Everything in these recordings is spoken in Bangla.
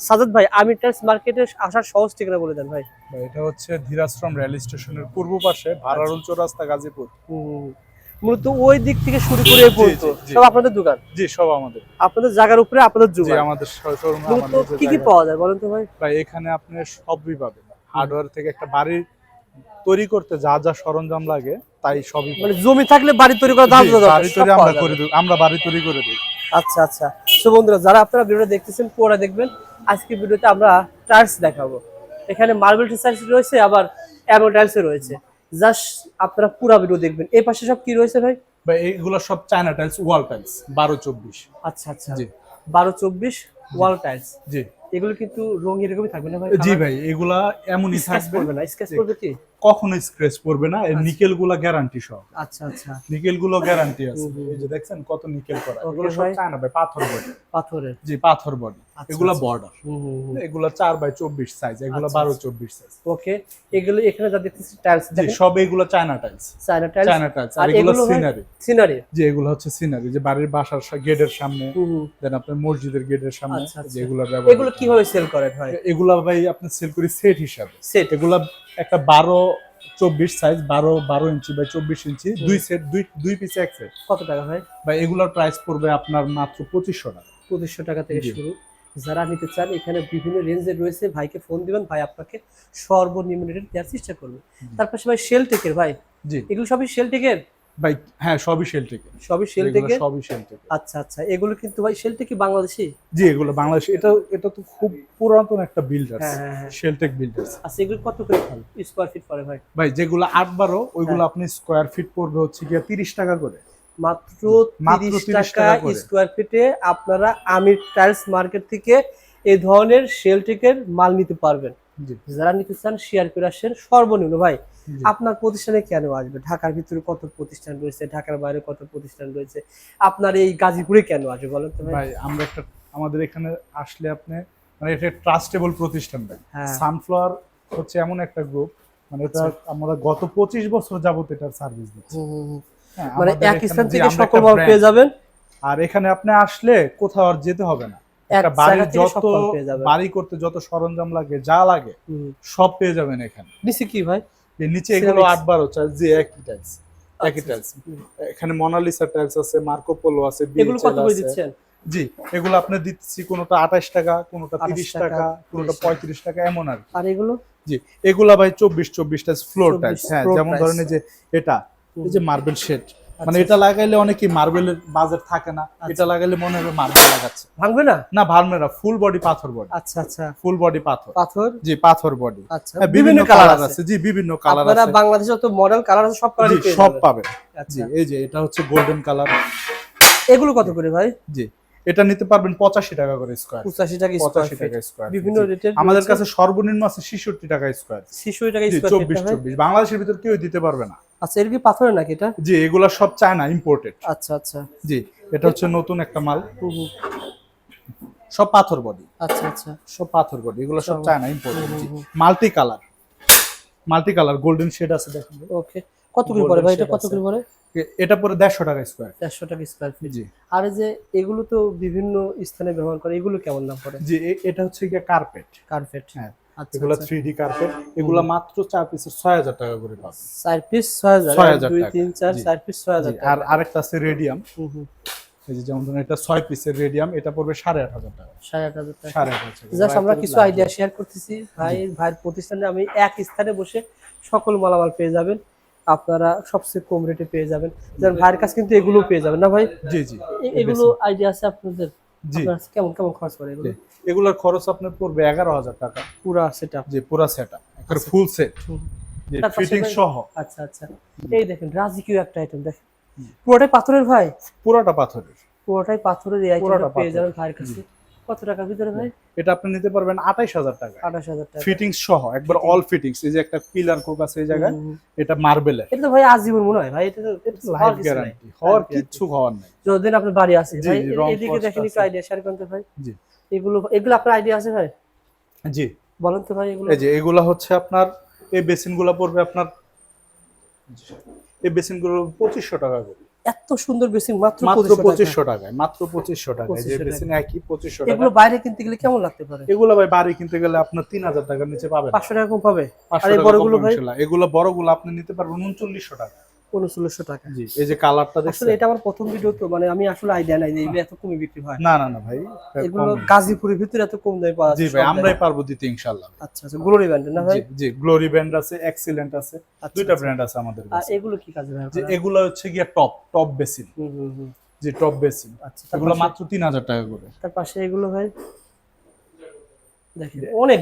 সাজাদ ভাই আমি টাইলস মার্কেটে আসার সহজ ঠিকানা বলে দেন ভাই। এটা হচ্ছে ধীরাশ্রম রেল স্টেশনের পূর্ব পাশে ভাড়ারুল চৌরাস্তা গাজীপুর। মূলত ওই দিক থেকে শুরু করে পর্যন্ত। সব আপনাদের দোকান? জি সব আমাদের। আপনাদের জায়গার উপরে আপনাদের দোকান আমাদের শোরুম আমাদের কি কি পাওয়া যায় বলেন তো ভাই? ভাই এখানে আপনি সবই পাবেন হার্ডওয়্যার থেকে একটা বাড়ি তৈরি করতে যা যা সরঞ্জাম লাগে তাই সবই মানে জমি থাকলে বাড়ি তৈরি করা দাম বাড়ি তৈরি আমরা করে দিই আমরা বাড়ি তৈরি করে দিই আচ্ছা আচ্ছা। তো বন্ধুরা যারা আপনারা ভিডিওটা দেখতেছেন পুরোটা দেখবেন। আজকে ভিডিওতে আমরা টাইলস দেখাবো। এখানে মার্বেল টাইলস রয়েছে আবার অ্যামো টাইলস রয়েছে। জাস্ট আপনারা পুরো ভিডিও দেখবেন। এই পাশে সব কি রয়েছে ভাই? ভাই এইগুলো সব চায়না টাইলস ওয়াল টাইলস বারো চব্বিশ। আচ্ছা আচ্ছা। জি। বারো চব্বিশ ওয়াল টাইলস। জি। এগুলো কিন্তু রং এরকমই থাকবে না ভাই জি ভাই এগুলা এমনই থাকবে। করবে না স্কেচ করবে কি? কখনো স্ক্র্যাচ পড়বে না। এর নিকেলগুলা গ্যারান্টি সহ। আচ্ছা আচ্ছা। নিকেলগুলো গ্যারান্টি আছে। এই যে দেখছেন কত নিকেল করা। এগুলো সব চায়না ভাই পাথর বডি পাথরের। জি পাথর বডি আচ্ছা, এগুলা আচ্ছা। বর্ডার এগুলা চার বাই চব্বিশ সাইজ এগুলো আচ্ছা, বারো আচ্ছা। চব্বিশ সাইজ ওকে এগুলো এখানে যা দেখতেছি টাইলস জি সব এগুলো China tiles China tiles China tiles আর এগুলো সিনারি সিনারি যে এগুলো হচ্ছে সিনারি যে বাড়ির বাসার গেটের সামনে। দেন আপনার মসজিদের গেটের সামনে। আচ্ছা, আচ্ছা। যেগুলো ব্যবহার এগুলো কীভাবে সেল করেন ভাই? এগুলা ভাই আপনি সেল করি সেট হিসাবে। সেট এগুলা একটা বারো চব্বিশ সাইজ বারো বারো ইঞ্চি বা চব্বিশ ইঞ্চি দুই সেট দুই দুই পিস এক সেট কত টাকা ভাই? বা এগুলোর প্রাইস পড়বে আপনার মাত্র পঁচিশশো টাকা। পঁচিশশো টাকা থেকে শুরু। যারা নিতে চান এখানে বিভিন্ন রেঞ্জে রয়েছে। ভাইকে ফোন দিবেন ভাই আপনাকে সর্বনিম্ন রেট দেওয়ার চেষ্টা করবে। তার পাশে ভাই সেল টেকের ভাই। জি। এগুলো সবই সেল টেকের ভাই হ্যাঁ সবই সেল থেকে সবই এগুলো টেকের সবই সেল থেকে আচ্ছা আচ্ছা এগুলো কিন্তু ভাই সেল টেকি বাংলাদেশি? জি এগুলো বাংলাদেশ। এটা এটা তো খুব পুরাতন একটা বিল্ডার শেলটেক বিল্ডার্স আচ্ছা এগুলো কত করে খান স্কোয়ার ফিট পড়ে ভাই? ভাই যেগুলো আট বারো ওইগুলো হ্যাঁ। আপনি স্কোয়ার ফিট পড়বে হচ্ছে গিয়ে তিরিশ টাকা করে। মাত্র মাত্র 30 টাকা। স্কোয়ার ফিটে আপনারা আমির টাইলস মার্কেট থেকে এই ধরনের সেল টেকের মাল নিতে পারবেন। যারা নিতে চান শেয়ার করে আসেন সর্বনিম্ন ভাই আপনার প্রতিষ্ঠানে কেন আসবে? ঢাকার ভিতরে কত প্রতিষ্ঠান রয়েছে? ঢাকার বাইরে কত প্রতিষ্ঠান রয়েছে? আপনার এই গাজীপুরে কেন আসবে বলেন তো ভাই? আমরা একটা আমাদের এখানে আসলে আপনি মানে এটা ট্রাস্টেবল প্রতিষ্ঠান ভাই। হ্যাঁ। সানফ্লাওয়ার হচ্ছে এমন একটা গ্রুপ মানে এটা আচ্ছা। আমরা গত পঁচিশ বছর যাবত এটার সার্ভিস দিচ্ছি। হ্যাঁ, মানে এক স্থান থেকে সকল পেয়ে যাবেন? আর এখানে আপনি আসলে কোথাও আর যেতে হবে না। বাড়ির যত বাড়ি করতে যত সরঞ্জাম লাগে যা লাগে সব পেয়ে যাবেন এখানে। নিচে কি ভাই? নিচে এগুলো। আট বারো চার্জ যে একই টাইলস একই আচ্ছা, টাইলস এখানে মোনালিসা টাইলস আছে মার্কো পোলো আছে এগুলো কত করে দিচ্ছেন? জি এগুলো আপনি দিচ্ছি কোনোটা আঠাশ টাকা কোনোটা তিরিশ টাকা, কোনোটা পঁয়ত্রিশ টাকা এমন আর আর এগুলো? জি এগুলা ভাই চব্বিশ চব্বিশ টাইলস ফ্লোর 24 টাইলস হ্যাঁ যেমন। ধরেন যে এটা এই যে মার্বেল শেড মানে আচ্ছা, এটা লাগাইলে অনেকেই মার্বেলের বাজার থাকে না আচ্ছা। এটা লাগাইলে মনে হবে মার্বেল লাগাচ্ছে। ভাঙবে না? না ভার্মেরা ফুল বডি পাথর বডি আচ্ছা আচ্ছা। ফুল বডি পাথর। পাথর? জি পাথর বডি আচ্ছা হ্যাঁ বিভিন্ন কালার আছে। জি বিভিন্ন কালার আপনারা আছে। বাংলাদেশে যত মডেল কালার আছে সব কালার সব পাবেন জি আচ্ছা। এই যে এটা হচ্ছে গোল্ডেন কালার এগুলো কত করে ভাই? জি এটা নিতে পারবেন পঁচাশি টাকা করে স্কোয়ার পঁচাশি টাকা স্কোয়ার পঁচাশি টাকা স্কোয়ার বিভিন্ন রেটের আমাদের কাছে সর্বনিম্ন আছে ছেষট্টি টাকা স্কোয়ার শিশু টাকা চব্বিশ চব্বিশ। বাংলাদেশের ভিতর কেউ দিতে পারবে না। আচ্ছা এর কি পাথরের নাকি এটা? জি এগুলা সব চায়না ইম্পোর্টেড আচ্ছা আচ্ছা। জি এটা হচ্ছে নতুন একটা মাল। সব পাথর বডি আচ্ছা আচ্ছা। সব পাথর বডি এগুলো সব চায়না ইম্পোর্টেড জি। Multi colour multi colour golden shade আছে দেখুন। ওকে কত করে পড়ে ভাই? এটা কত করে পড়ে? এটা পরে দেড়শো টাকা স্কোয়ার চারশো টাকা স্কোয়ার ফিট জি। আর এই যে এগুলো তো বিভিন্ন স্থানে ব্যবহার করে এগুলো কেমন দাম পড়ে? জি এটা হচ্ছে গিয়ে কার্পেট কার্পেট হ্যাঁ। এগুলো। থ্রি ডি কার্পেট এগুলো মাত্র চার পিসের ছয় হাজার টাকা করে পাবেন চার পিস ছয় হাজার 6000 এক, তিন চার চার পিস ছয় হাজার আর আরেকটা আছে রেডিয়াম। এই যে যেমন ধরুন এটা ছয় পিসের রেডিয়াম এটা পড়বে সাড়ে আট হাজার টাকা। সাড়ে আট হাজার টাকা। সাড়ে আট হাজার জাস্ট আমরা কিছু আইডিয়া শেয়ার করতেছি। ভাই ভাইয়ের প্রতিষ্ঠানে আমি এক স্থানে বসে সকল মালামাল পেয়ে যাবেন। আপনারা সবচেয়ে কম রেটে পেয়ে যাবেন। যেমন ভাইয়ের কাছে কিন্তু এগুলো পেয়ে যাবেন। না ভাই? জি জি। এগুলো আইডিয়া আছে আপনাদের? কেমন কেমন খরচ পড়ে এগুলো? এগুলোর খরচ আপনার পড়বে এগারো হাজার টাকা। পুরো সেট আপ যে পুরা set up full set fitting সহ। আচ্ছা আচ্ছা। এই দেখেন রাজকীয় একটা আইটেম দেখেন। পুরোটাই পাথরের ভাই? পুরোটা পাথরের। পুরোটাই পাথরের এই পুরোটা আইটেমটা পেয়ে। যাবেন ভাইয়ের কাছে। কত টাকার ভিতরে ভাই? এটা আপনি নিতে পারবেন আঠাইশ হাজার টাকা। আঠাশ হাজার টাকা। ফিটিংস সহ একবার অল ফিটিংস এই যে একটা পিলার কোপ আছে এই জায়গায়। এটা এটা তো ভাই আজীবন মনে হয় ভাই এটা তো লাইফ কিছু। গ্যারান্টি হওয়ার। কিচ্ছু হওয়ার নাই। যতদিন আপনার বাড়ি আছে ভাই এদিকে দেখেন একটু আইডিয়া শেয়ার করতে ভাই। জি। এগুলো এগুলো আপনার আইডিয়া আছে ভাই? জি। বলেন তো ভাই এগুলো। এই যে এগুলা হচ্ছে আপনার এই বেসিনগুলা পড়বে আপনার এই বেসিনগুলো পঁচিশশো টাকা করে। এত সুন্দর বেসিন মাত্র মাত্র পঁচিশশো টাকায় মাত্র পঁচিশশো টাকায়। যে বেসিন একই পঁচিশশো টাকা। এগুলো বাইরে কিনতে গেলে কেমন লাগতে পারে? এগুলো ভাই বাইরে কিনতে গেলে আপনার তিন হাজার টাকার নিচে পাবেন। পাঁচশো টাকা কম পাবে। আর এই বড়গুলো ভাই? এগুলো বড়গুলো আপনি নিতে পারবেন উনচল্লিশশো টাকা। উনচল্লিশশো টাকা। জি এই যে কালারটা দেখছেন? এটা আমার প্রথম ভিডিও তো মানে আমি আসলে আইডিয়া নাই যে এত কমে বিক্রি হয়। না না না ভাই এগুলো গাজীপুরের ভিতরে এত কম দামে পাওয়া জি ভাই আমরাই পারব দিতে ইনশাল্লাহ আচ্ছা আচ্ছা গ্লোরি ব্র্যান্ডের না ভাই? জি গ্লোরি ব্র্যান্ড আছে এক্সিলেন্ট আছে আচ্ছা, দুইটা আচ্ছা। ব্র্যান্ড আছে আমাদের কাছে। এগুলো কি কাজে ভাই যে এগুলো হচ্ছে গিয়ে টপ টপ বেসিন জি টপ বেসিন আচ্ছা এগুলো মাত্র তিন হাজার টাকা করে। তার পাশে এগুলো ভাই? দেখেন অনেক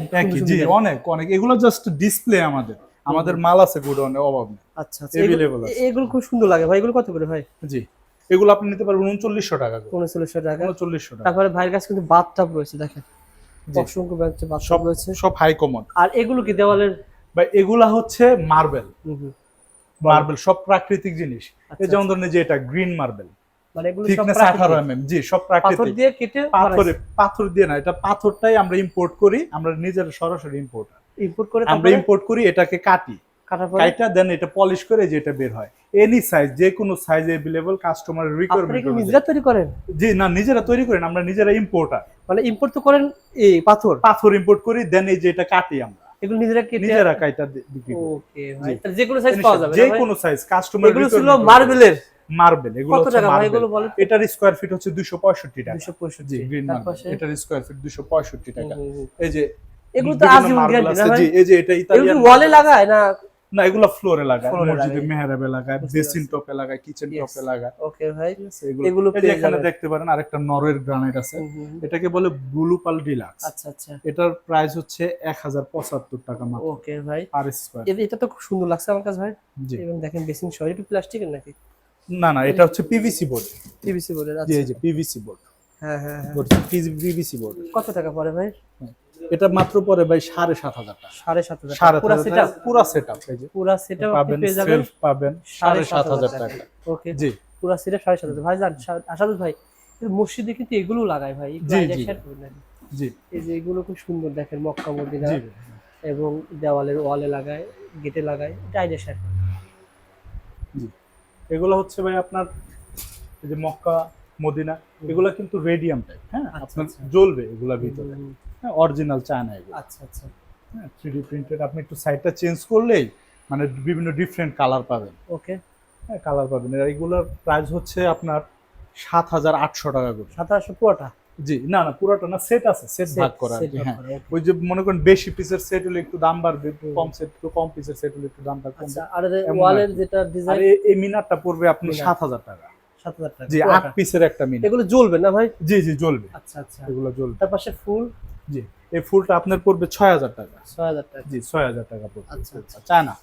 জি অনেক অনেক। এগুলো জাস্ট ডিসপ্লে আমাদের। আমাদের মাল আছে গুডাউনে অভাব নেই। আচ্ছা আচ্ছা এগুলো- আছে। এগুলো খুব সুন্দর লাগে ভাই এগুলো কত করে ভাই? জি এগুলো আপনি নিতে পারবেন উনচল্লিশশো টাকা করে। উনচল্লিশশো টাকা। উনচল্লিশশো টাকা। তারপরে ভাইয়ের কাছে কিন্তু বাথটাব রয়েছে দেখেন। অসংখ্য ব্যাংকে রয়েছে। সব হাই কমন আর এগুলো কি দেওয়ালের? বা এগুলা হচ্ছে মার্বেল। মার্বেল সব প্রাকৃতিক জিনিস। আচ্ছা, এই যেমন ধরেন যে এটা গ্রিন মার্বেল মানে জি সব পাথর দিয়ে কেটে পাথরে দিয়ে না এটা পাথরটাই আমরা ইম্পোর্ট করি আমরা নিজের সরাসরি ইম্পোর্ট ইম্পোর্ট করে আমরা ইম্পোর্ট করি এটাকে কাটি। কাইটা দেন এটা পলিশ করে যেটা বের হয়। এনি সাইজ যে কোনো সাইজ এভেলেবল কাস্টমার আপনারা কি নিজেরা তৈরি করেন? জি না নিজেরা তৈরি করেন আমরা নিজেরা ইম্পোর্টার মানে ইম্পোর্ট তো করেন এই পাথর? পাথর ইম্পোর্ট করি দেন এই যে এটা কাটি আমরা। এগুলো নিজেরা কেটে নিজেরা কাইটা দি- বিক্রি করি। ওকে ভাই তাহলে যে কোনো সাইজ পাওয়া যাবে যে কোনো সাইজ কাস্টমার এগুলো ছিল মার্বেলের মার্বেল এগুলো কত টাকা ভাই এগুলো বলেন এটার স্কয়ার ফিট হচ্ছে 265 টাকা। দুশো পঁয়ষট্টি। জি গ্রিন মার্বেল এটার স্কয়ার ফিট 265 টাকা। এই যে এগুলো তো বিভিন্ন আজীবন গ্যারান্টি না আছে, জি এই যে এটা ইতালিয়ান ওয়ালে লাগায় না? না এগুলো ফ্লোরে লাগায় মসজিদে মেহরাবে লাগায় বেসিন টপে লাগায় কিচেন টপে লাগায়। ওকে ভাই। এগুলো। এখানে দেখতে পারেন আরেকটা নরওয়ের গ্রানাইট আছে। এটাকে বলে ব্লু পাল ডিলাক্স আচ্ছা আচ্ছা। এটার প্রাইস হচ্ছে এক হাজার পঁচাত্তর টাকা মাত্র। ওকে ভাই। পার স্কয়ার এটা তো খুব সুন্দর লাগছে আমার কাছে ভাই। জি। এবং দেখেন বেসিং সহ। এটা প্লাস্টিকের নাকি? না না এটা হচ্ছে পিভিসি বোর্ড পিভিসি বোর্ডের জি আচ্ছা। এই যে পিভিসি বোর্ড হ্যাঁ হ্যাঁ হ্যাঁ। পিভিসি বোর্ড কত টাকা পড়ে ভাই? এটা মাত্র পরে ভাই সাড়ে সাত হাজার টাকা। সাড়ে সাত হাজার পুরা সেটা পুরা সেট আপ এই যে। পুরা সেটা আপনি পাবেন সেলফ পাবেন সাড়ে সাত হাজার টাকা। ওকে জি। পুরা সেটা সাড়ে সাত হাজার। ভাই জান আসাদুল ভাই মসজিদে কিন্তু এগুলো লাগায় ভাই? জি এই যে এগুলো খুব সুন্দর দেখেন মক্কা মদিনা জি। এবং দেওয়ালের ওয়ালে লাগায় গেটে লাগায়। এটা আইডিয়া শেয়ার জি। এগুলো হচ্ছে ভাই আপনার এই যে মক্কা মদিনা এগুলো কিন্তু রেডিয়াম টাইপ হ্যাঁ? আচ্ছা, আপনার আচ্ছা। জ্বলবে এগুলা ভিতরে। হ্যাঁ অরিজিনাল চায়না এগুলো। আচ্ছা আচ্ছা। হ্যাঁ থ্রি প্রিন্টেড আপনি একটু সাইডটা চেঞ্জ করলেই মানে বিভিন্ন ডিফারেন্ট কালার পাবেন। ওকে। হ্যাঁ কালার পাবেন। এইগুলোর প্রাইস হচ্ছে আপনার সাত হাজার আটশো টাকা করে। সাতাশশো পুরোটা? জি না না পুরোটা না সেট আছে সেট ভাগ করা হ্যাঁ। ওই যে মনে করেন বেশি পিসের সেট হলে একটু দাম বাড়বে কম সেট কম পিসের সেট হলে একটু দামটা কমবে আচ্ছা আর ওয়ালের যেটা ডিজাইন এই মিনারটা পড়বে আপনি। সাত সাত হাজার টাকা জি আট পিসের একটা মিনার। এগুলো জ্বলবে না ভাই? জি জি জ্বলবে। আচ্ছা আচ্ছা। এগুলো জ্বলবে। তার পাশে ফুল? জি এই ফুলটা আপনার পড়বে ছয় হাজার টাকা। ছয় হাজার টাকা। জি ছয় হাজার টাকা পড়বে আচ্ছা আচ্ছা চায়না।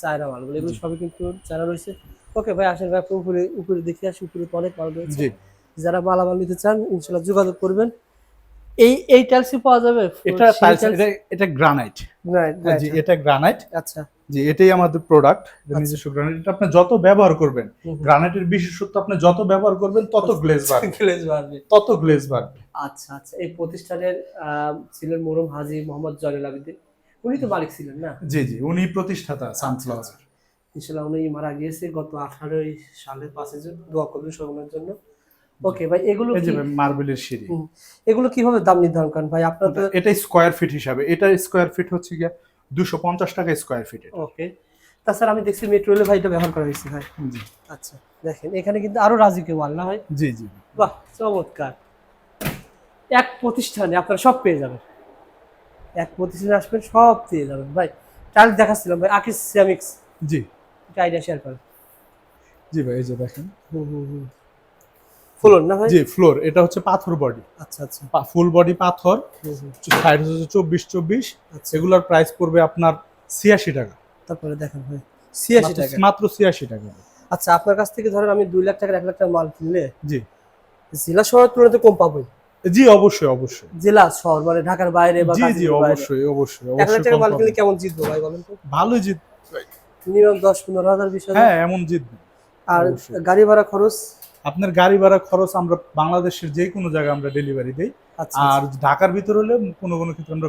চায়না মালগুলো এগুলো সবই কিন্তু চায়না রয়েছে। ওকে ভাই আসেন ভাই উপরে উপরে দেখে আসি উপরে অনেক মাল রয়েছে। জি। যারা মালামাল নিতে চান ইনশাল্লাহ যোগাযোগ করবেন। এই এই টাইলসই পাওয়া যাবে? এটা টাইলস এটা গ্রানাইট জি এটা গ্রানাইট আচ্ছা। জি এটাই আমাদের প্রোডাক্ট আচ্ছা। নিজস্ব গ্রানাইট এটা আপনি যত ব্যবহার করবেন। গ্রানাইটের বিশেষত্ব আপনি যত ব্যবহার করবেন তত গ্লেজ বাড়বে। গ্লেজ বাড়বে। তত গ্লেজ বাড়বে। আচ্ছা আচ্ছা। এই প্রতিষ্ঠানের ছিলেন মরুম হাজি মোহাম্মদ জয়নুল আবেদিন উনি তো মালিক ছিলেন না? জি জি। উনি প্রতিষ্ঠাতা সানফ্লাওয়ার ইনশাল্লাহ উনি মারা গিয়েছে গত আঠারোই সালে পাঁচে জুন। দোয়া করবেন সর্বনের জন্য। ওকে ভাই এগুলো এই যে কি- মার্বেলের সিঁড়ি। এগুলো কীভাবে দাম নির্ধারণ করেন ভাই? আপনার তো এটা স্কোয়ার ফিট হিসাবে। এটা স্কোয়ার ফিট হচ্ছে গিয়া দুশো পঞ্চাশ টাকা স্কোয়ার ফিট ওকে। তাছাড়া আমি দেখছি মেট্রো রেলে ভাই এটা ব্যবহার করা হয়েছে ভাই। জি। আচ্ছা দেখেন। এখানে কিন্তু আরও রাজুকে ওয়াল না ভাই? জি জি। বাহ চমৎকার। এক প্রতিষ্ঠানে আপনারা সব পেয়ে যাবেন। এক প্রতিষ্ঠানে আসবেন সব পেয়ে যাবেন। ভাই টাইলস দেখাচ্ছিলাম ভাই আকিস সিরামিক্স জি। এটা আইডিয়া শেয়ার করেন। জি ভাই এই যে দেখেন। হুম হুম হুম। ফুলন না ভাই? জি ফ্লোর এটা হচ্ছে পাথর বডি আচ্ছা আচ্ছা। ফুল বডি পাথর। সাইড হচ্ছে চব্বিশ চব্বিশ। আচ্ছা। এগুলোর প্রাইস পড়বে আপনার ছিয়াশি টাকা। তারপরে দেখেন ভাই। ছিয়াশি টাকা। মাত্র ছিয়াশি টাকা। আচ্ছা আপনার কাছ থেকে ধরেন আমি দুই লাখ টাকার এক লাখ টাকার মাল কিনলে জি। জেলা শহরের তুলনায় কম পাবোই। জি অবশ্যই অবশ্যই। জেলা শহর মানে ঢাকার বাইরে বা জি জি অবশ্যই অবশ্যই এক লাখ মাল কিনলে কেমন জিতবো ভাই বলেন তো? ভালোই জিত মিনিমাম দশ পনেরো হাজার বিশ হ্যাঁ এমন জিতবে আর গাড়ি ভাড়া খরচ? আপনার গাড়ি ভাড়া খরচ আমরা বাংলাদেশের যে কোনো জায়গায় আমরা ডেলিভারি দিই। আচ্ছা আর ঢাকার ভিতর হলে কোনো কোনো ক্ষেত্রে আমরা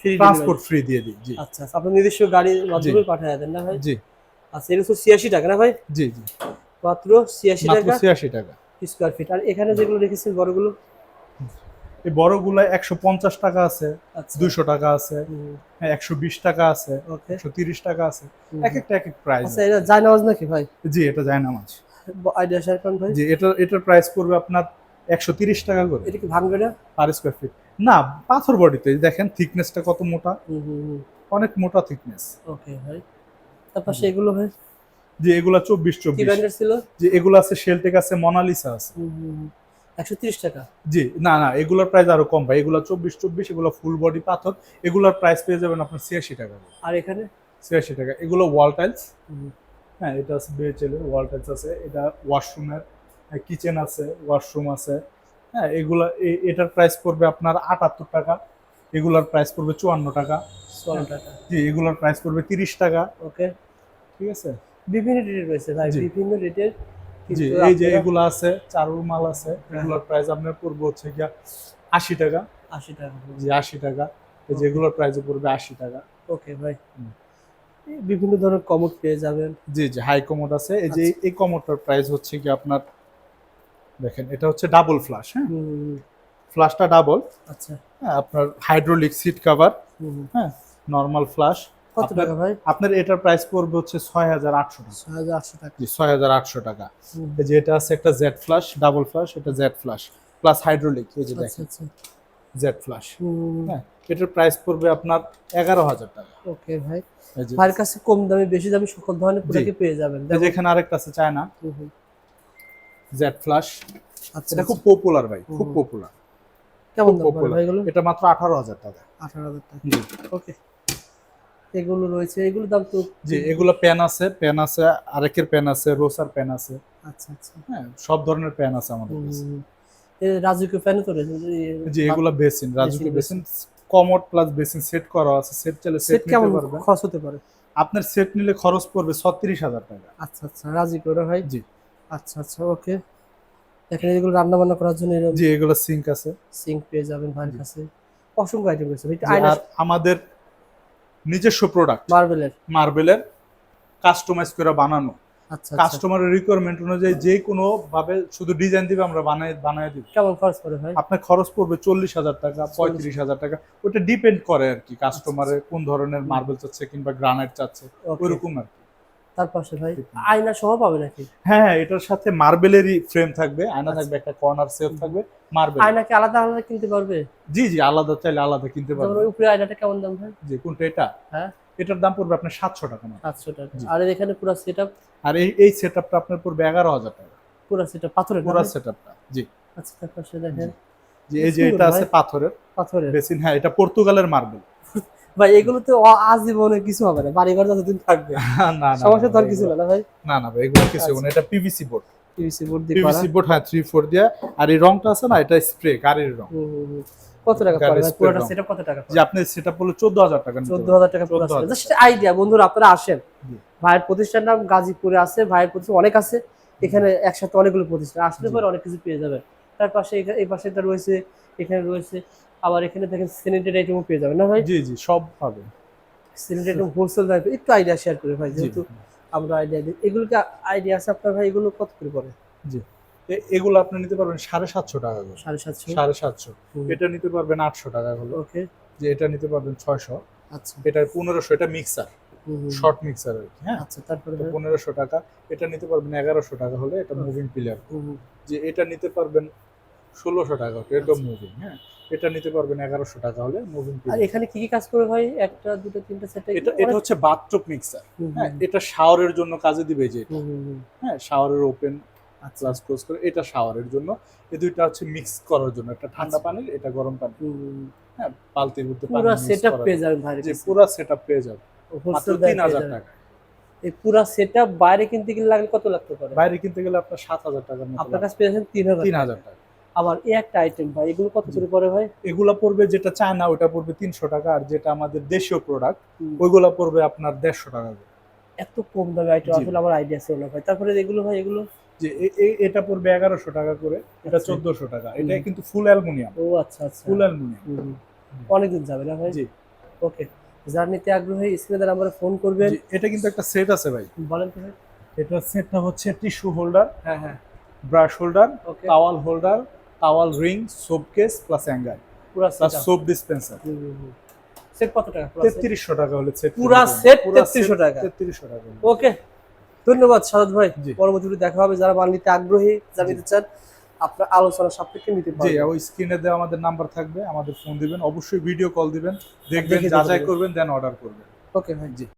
ফ্রি ট্রান্সপোর্ট ফ্রি দিয়ে দিই জি। আচ্ছা আচ্ছা আপনার নিজস্ব গাড়ির মাধ্যমে পাঠিয়ে দেন না ভাই? জি। আচ্ছা এটা ছিয়াশি টাকা না ভাই? জি জি। মাত্র ছিয়াশি টাকা? ছিয়াশি টাকা। স্কোয়ার ফিট আর এখানে যেগুলো রেখেছেন বড়গুলো? এই বড়গুলো একশো পঞ্চাশ টাকা আছে আচ্ছা। দুইশো টাকা আছে হ্যাঁ একশো বিশ টাকা আছে ওকে। একশো তিরিশ টাকা আছে। এক একটা এক এক প্রাইস এটা জায়নামাজ নাকি ভাই? জি এটা যায় না মাছ আইডিয়া শেয়ার করেন ভাই। জি এটা এটার প্রাইস পড়বে আপনার একশো তিরিশ টাকা করে। এটা কি ভাঙবে না? পার স্কোয়ার ফিট না পাথর বডিতে দেখেন থিকনেসটা কত মোটা। অনেক মোটা থিকনেস ওকে ভাই। তারপর এগুলো ভাই? যে এগুলা চব্বিশ চব্বিশ। ছিল? যে এগুলো আছে শেলটেক আছে মোনালিসা আছে। একশো তিরিশ টাকা। জি না না এগুলোর প্রাইস আরও কম ভাই। এগুলো চব্বিশ চব্বিশ এগুলো ফুল বডি পাথর। এগুলোর প্রাইস পেয়ে যাবেন আপনার ছিয়াশি টাকা আর এখানে? ছিয়াশি টাকা। এগুলো ওয়াল টাইলস হ্যাঁ এটা আছে বিএচএল ওয়াল টাইলস আছে। এটা ওয়াশরুমের কিচেন আছে ওয়াশরুম আছে। হ্যাঁ এগুলা এটার প্রাইস পড়বে আপনার আটাত্তর টাকা। এগুলার প্রাইস পড়বে চুয়ান্ন টাকা। ষোলো টাকা। জি এগুলোর প্রাইস পড়বে তিরিশ টাকা। ওকে ঠিক আছে? বিভিন্ন রেটের রয়েছে ভাই বিভিন্ন রেটের জি এই যে এগুলো আছে চারুর মাল আছে এগুলোর প্রাইস আপনার পড়বে হচ্ছে গিয়া আশি টাকা। আশি টাকা জি আশি টাকা। এই যে এগুলোর প্রাইস পড়বে আশি টাকা। ওকে ভাই। বিভিন্ন ধরনের কমোড পেয়ে যাবেন। জি জি হাই কমোড আছে। এই যে আচ্ছা। এই কমোডটার প্রাইস হচ্ছে কি আপনার দেখেন এটা হচ্ছে ডাবল ফ্লাশ হ্যাঁ। ফ্লাশটা ডাবল আচ্ছা। হ্যাঁ আপনার হাইড্রোলিক সিট কভার। হ্যাঁ? নর্মাল ফ্লাশ কত টাকা ভাই? আপনার এটার প্রাইস পড়বে হচ্ছে ছয় হাজার আটশো টাকা। ছয় হাজার আটশো টাকা। জি ছয় হাজার আটশো টাকা। হুম, এই যে এটা আছে একটা জেড ফ্লাশ ডাবল ফ্লাশ এটা জেড ফ্লাশ প্লাস হাইড্রোলিক এই যে আচ্ছা দেখেন। আচ্ছা জেড ফ্লাশ হুম, হ্যাঁ এটার প্রাইস পড়বে আপনার এগারো হাজার টাকা। ওকে ভাই। ভাইয়ের কাছে কম দামে বেশি দামে সকল ধরনের প্রোডাক্ট পেয়ে যাবেন এই যে এখানে আরেকটা আছে চায়না। জেড ফ্লাশ আচ্ছা এটা আচ্ছা। খুব পপুলার ভাই খুব পপুলার কেমন দাম ভাই এগুলো এটা মাত্র আঠারো হাজার টাকা। আঠারো হাজার টাকা। ওকে এগুলো রয়েছে এগুলো দাম তো জি এগুলো পেন আছে পেন আছে আরেকের পেন আছে রোসার পেন আছে। আচ্ছা আচ্ছা। হ্যাঁ সব ধরনের পেন আছে আমাদের কাছে। রাজুকে ফ্যান তো রয়েছে জি এগুলো বেসিন রাজুকে basin, commode plus basin set করা আছে সেট চলে সেট কেমন খরচ হতে পারে? আপনার সেট নিলে খরচ পড়বে ছত্রিশ হাজার টাকা। আচ্ছা আচ্ছা রাজি করে ভাই? জি। আচ্ছা আচ্ছা ওকে। এখানে এগুলো রান্না বান্না করার জন্য জি এগুলো সিঙ্ক আছে। সিঙ্ক পেয়ে যাবেন ভাইয়ের জি। কাছে। অসংখ্য আইটেম রয়েছে ভাই আমাদের নিজস্ব প্রোডাক্ট মার্বেলের মার্বেলের কাস্টমাইজ করে বানানো। আচ্ছা আচ্ছা। কাস্টমারের রিকোয়ারমেন্ট অনুযায়ী যে কোনো ভাবে শুধু ডিজাইন দিবে আমরা বানাই বানাই দিব। কেমন খরচ পড়বে ভাই? আপনার খরচ পড়বে চল্লিশ হাজার টাকা পঁয়ত্রিশ হাজার টাকা। ওটা ডিপেন্ড করে আর কি কাস্টমারের কোন ধরনের মার্বেল চাচ্ছে কিংবা গ্রানাইট চাচ্ছে. ওইরকম আর কি। তার পাশে ভাই আয়না সহ পাবে নাকি? হ্যাঁ হ্যাঁ এটার সাথে মার্বেলেরই ফ্রেম থাকবে আয়না আচ্ছা। থাকবে একটা কর্নার সেলফ থাকবে মার্বেল। আয়না কি আলাদা আলাদা কিনতে পারবে? জি জি আলাদা চাইলে আলাদা কিনতে পারবে। ওই উপরে আয়নাটা কেমন দাম ভাই? যে কোনটা এটা? হ্যাঁ। এটার দাম পড়বে আপনার সাতশো টাকা মাত্র। সাতশো টাকা। জি। আর এখানে পুরো সেট আপ আর এই এই সেট আপটা আপনার পড়বে এগারো হাজার টাকা। পুরো সেট আপ পাথরের পুরো না? সেট আপটা জি। আচ্ছা তার পাশে দেখেন। যে এই যে এটা আছে পাথরের। পাথরের। বেসিন হ্যাঁ এটা পর্তুগালের মার্বেল। ভাই এগুলো তো আজীবনে কিছু হবে না। বাড়ি ঘর যতদিন থাকবে। না না সমস্যা তো আর কিছু না ভাই। না না ভাই এগুলো কিছু আচ্ছা। না। এটা পিভিসি বোর্ড পিভিসি বোর্ড দিয়ে পিভিসি বোর্ড হ্যাঁ থ্রি ফোর দিয়ে। আর এই রংটা আছে না এটা স্প্রে গাড়ির রং। কত টাকা পুরোটা সেটআপ কত টাকা যে আপনি সেটা বলল চোদ্দ হাজার টাকা নিতে চোদ্দ পারবেন। হাজার টাকা পুরো 14,000 জাস্ট আইডিয়া বন্ধুরা আপনারা আসেন। ভাইয়ের প্রতিষ্ঠান নাম গাজীপুরে আছে। ভাইয়ের প্রতিষ্ঠান অনেক আছে। এখানে একসাথে অনেকগুলো প্রতিষ্ঠান। আসলে পরে অনেক কিছু পেয়ে যাবেন। তার পাশে এই পাশে একটা রয়েছে এখানে রয়েছে। আবার এখানে দেখেন স্যানিটারি আইটেমও পেয়ে যাবেন না ভাই? জি জি সব পাবে। স্যানিটারি আইটেম হোলসেল দামে একটু আইডিয়া শেয়ার করে ভাই যেহেতু আমরা আইডিয়া দিই। এগুলো কি আইডিয়া আছে আপনার ভাই? এগুলো কত করে পড়ে? জি। এগুলো আপনি নিতে পারবেন সাড়ে সাতশো টাকা করে। সাড়ে সাতশো? সাড়ে সাতশো। এটা নিতে পারবেন আটশো টাকা হলো ওকে। যে এটা নিতে পারবেন ছয়শো। আচ্ছা। এটা পনেরোশো এটা মিক্সার শর্ট মিক্সার আর কি হ্যাঁ? আচ্ছা তারপরে? পনেরোশো টাকা। এটা নিতে পারবেন এগারোশো টাকা হলে এটা. মুভিং হুম। যে এটা নিতে পারবেন ষোলোশো টাকা এটা মুভিং হ্যাঁ? এটা নিতে পারবেন এগারোশো টাকা হলে মুভিং আর এখানে কি কি কাজ করে ভাই? একটা দুটো তিনটা চারটা এটা এটা হচ্ছে বাথটপ মিক্সার হ্যাঁ? এটা শাওয়ারের জন্য কাজে দিবে যে। হ্যাঁ শাওয়ারের ওপেন আচ্ছা। ক্লাস ক্লোজ করে এটা শাওয়ারের জন্য। এই দুইটা হচ্ছে মিক্স করার জন্য একটা ঠান্ডা আচ্ছা। পানির এটা গরম পানি হুম, হুম। হ্যাঁ বালতির মধ্যে পানি পুরো সেটআপ। পেয়ে যাবেন ভাইয়ের যে পুরো সেটআপ পেয়ে যাবে মাত্র Wholesale তিন দামে হাজার পেয়ে যাবেন। টাকা। এই পুরো সেটআপ বাইরে কিনতে গেলে লাগলে কত লাগতে পারে? বাইরে কিনতে গেলে আপনার সাত হাজার টাকার মতো আপনার। কাছে পেয়েছেন হাজার তিন হাজার টাকা। আবার এই একটা আইটেম ভাই এগুলো কত করে পড়ে ভাই? এগুলো পড়বে যেটা চায়না ওটা পড়বে তিনশো টাকা আর যেটা আমাদের দেশীয় প্রোডাক্ট ওইগুলো পড়বে আপনার দেড়শো টাকা। এত কম দামে আইটেম আসলে আমার আইডিয়া ছিল না ভাই। তারপরে এগুলো ভাই এগুলো? যে এটা পড়বে এগারোশো টাকা করে এটা আচ্ছা। চোদ্দশো টাকা। এটা কিন্তু ফুল অ্যালুমিনিয়াম ও আচ্ছা আচ্ছা। Full aluminium. অনেকদিন যাবে না ভাই? জি। ওকে যার নিতে আগ্রহী স্ক্রিনে নাম্বারে ফোন করবেন। জি, এটা কিন্তু একটা সেট আছে ভাই। বলেন তো ভাই এটার সেটটা হচ্ছে টিস্যু হোল্ডার হ্যাঁ হ্যাঁ। Brush holder towel holder towel ring soap case plus hanger পুরা প্লাস সোপ ডিসপেন্সার সেট কত টাকা? তেত্রিশশো টাকা হলে সেট পুরা set 3300 টাকা। তেত্রিশশো টাকা ওকে ধন্যবাদ সাদাত ভাই। পরবর্তীতে দেখা হবে। যারা মাল নিতে আগ্রহী জানিতে চান আপনার আলোচনা সাপেক্ষে নিতে জি ওই স্ক্রিনে দেওয়া আমাদের নাম্বার থাকবে। আমাদের ফোন দিবেন। অবশ্যই ভিডিও কল দিবেন। দেখবেন যাচাই করবেন দেন অর্ডার করবেন। ওকে ভাই। জি।